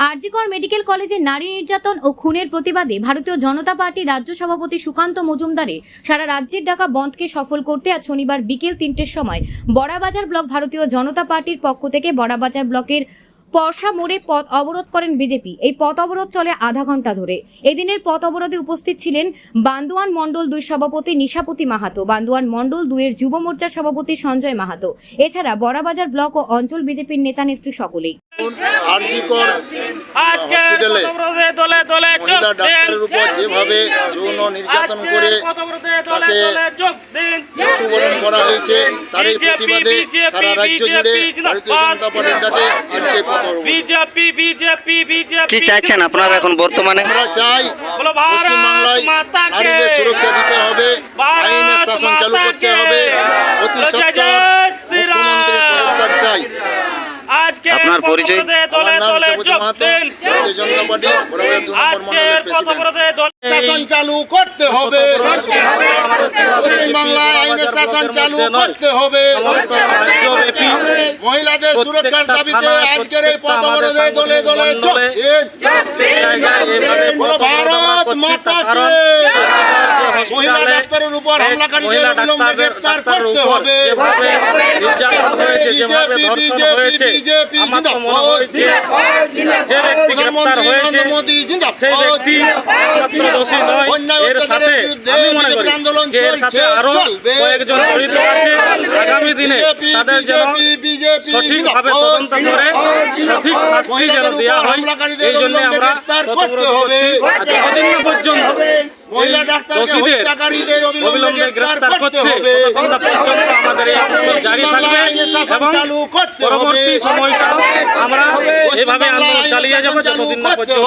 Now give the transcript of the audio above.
RG Kar medical কলেজে নারী নির্যাতন ও খুনের প্রতিবাদে ভারতীয় জনতা পার্টি রাজ্য সভাপতি সুকান্ত মজুমদারে সারা রাজ্যের ডাকা বন্ধকে সফল করতে আজ শনিবার বিকেল তিনটের সময় বড়াবাজার ব্লক ভারতীয় জনতা পার্টির পক্ষ থেকে বড়াবাজার ব্লকের পরশা মোড়ে পথ অবরোধ করেন বিজেপি। এই পথ অবরোধ চলে আধা ঘণ্টা ধরে। এদিনের পথ অবরোধে উপস্থিত ছিলেন বান্দোয়ান মণ্ডল দুই সভাপতি নিশাপতি মাহাতো বান্দোয়ান মণ্ডল দুইয়ের যুব মোর্চার সভাপতি সঞ্জয় মাহাতো। এছাড়া বড়াবাজার ব্লক ও অঞ্চল বিজেপির নেতা নেত্রী সকলেই যেভাবে যৌন নির্যাতন করে তাকে মৃত্যুবরণ করা হয়েছে তার এই প্রতিবাদে সারা রাজ্য জুড়ে ভারতীয় জনতা পার্টির ডাকে আজকে বিজেপি বিজেপি বিজেপি কি চাইছেন আপনারা এখন বর্তমানে? আমরা চাই বলো ভারত পশ্চিমবাংলায় মাতা কে নারীদের সুরক্ষা দিতে হবে আইনের শাসন চালু করতে হবে অতি সত্তর মুখ্যমন্ত্রীর পদত্যাগ চাই। আজকে আপনার পরিচয়? দলে আমার নাম দলে সবুজ মাহাতো ভারতীয় জনতা পার্টি শাসন চালু করতে হবে। শাসন চালু করতে হবে। মহিলাদের সুরক্ষার দাবিতে আজকের এই পথ অবরোধে দলে দলে ভারত মাতাকে মহিলা ডাক্তারের উপর হামলাকারীদের অবিলম্বে গ্রেফতার করতে হবে। বিজেপি বিজেপি বিজেপি প্রধানমন্ত্রী নরেন্দ্র মোদী জিন্দাবাদ। এর সাথে আমি মনে করি যে এর সাথে আরও কয়েকজন জড়িত আছে আগামী দিনে তাদের যেন সঠিকভাবে তদন্ত করে সঠিক শাস্তি যেন দেওয়া হয় এই জন্য আমরা হবে। করছি। যতদিন না পর্যন্ত মহিলা হত্যাকারীদের অবিলম্বে গ্রেফতার করছে। আমাদের এই আন্দোলন জারি থাকবে এবং পরবর্তী সময়টা আমরা এভাবে আন্দোলন চালিয়ে যাব যতদিন না পর্যন্ত